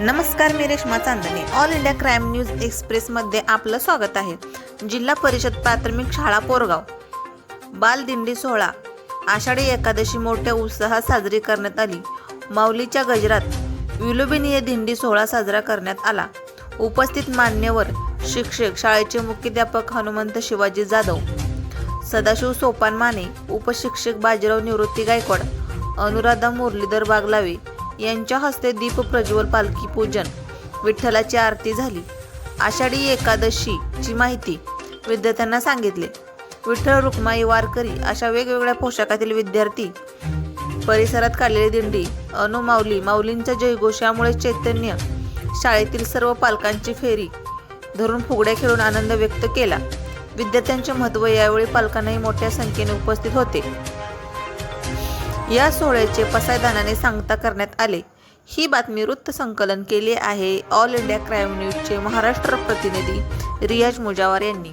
नमस्कार मी Reshma Chandane. All India crime news एक्सप्रेसमध्ये आपलं स्वागत आहे. जिल्हा परिषद प्राथमिक शाळा पोरगाव. बालदिंडी सोहळा. आषाढी एकादशी मोठ्या उत्साहात साजरी करण्यात आली. माऊलीच्या गजरात विलोबिनीय दिंडी सोहळा साजरा करण्यात आला. उपस्थित मान्यवर शिक्षक शाळेचे मुख्याध्यापक हनुमंत शिवाजी जाधव सदाशिव सोपान माने उपशिक्षक बाजीराव निवृत्ती गायकवाड अनुराधा मुरलीधर बागलावे यांच्या हस्ते दीप प्रज्वल पालखी पूजन. विठ्ठलाची आरती झाली. आषाढी एकादशीची माहिती विद्यार्थ्यांना सांगितले. विठ्ठल रुक्माई वारकरी अशा वेगवेगळ्या पोशाखातील विद्यार्थी परिसरात काढलेली दिंडी अनु माऊली माऊलींच्या जयघोषामुळे चैतन्य शाळेतील सर्व पालकांची फेरी धरून फुगड्या खेळून आनंद व्यक्त केला. विद्यार्थ्यांचे महत्त्व यावेळी पालकांनाही मोठ्या संख्येने उपस्थित होते. या सोहळ्याचे पसायदानाने सांगता करण्यात आले. ही बातमी वृत्त संकलन केली आहे. ऑल इंडिया क्राईम न्यूजचे महाराष्ट्र प्रतिनिधी रियाज मुजावर यांनी.